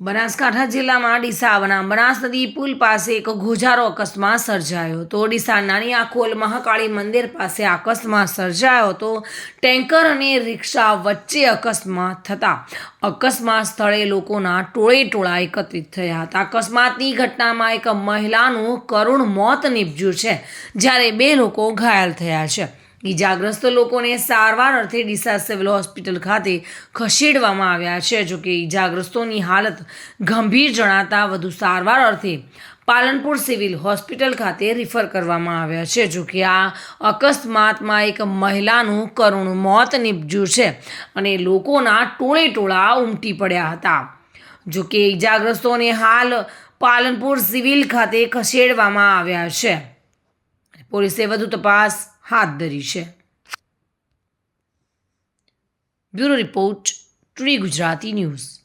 બનાસકાંઠા જિલ્લામાં ડીસાવના બનાસ નદી પુલ પાસે એક ગોજારો અકસ્માત સર્જાયો હતો. ડીસા નાની આખોલ મહાકાળી મંદિર પાસે અકસ્માત સર્જાયો હતો. ટેન્કર અને રિક્ષા વચ્ચે અકસ્માત થતા અકસ્માત સ્થળે લોકોના ટોળે ટોળા એકત્રિત થયા હતા. અકસ્માતની ઘટનામાં એક મહિલાનું કરુણ મોત નીપજ્યું છે, જ્યારે બે લોકો ઘાયલ થયા છે. ઈજાગ્રસ્ત લોકોને સારવાર અર્થે ડીસા સિવિલ હોસ્પિટલ ખાતે ખસેડવામાં આવ્યા છે. જોકે ઈજાગ્રસ્તોની હાલત ગંભીર જણાતા વધુ સારવાર અર્થે પાલનપુર સિવિલ હોસ્પિટલ ખાતે રિફર કરવામાં આવ્યા છે. જોકે આ અકસ્માતમાં એક મહિલાનું કરુણ મોત નીપજ્યું છે અને લોકોના ટોળે ટોળા ઉમટી પડ્યા હતા. જોકે ઈજાગ્રસ્તોને હાલ પાલનપુર સિવિલ ખાતે ખસેડવામાં આવ્યા છે. પોલીસે વધુ તપાસ હાથ ધરી છે. Bureau report today Gujarati news.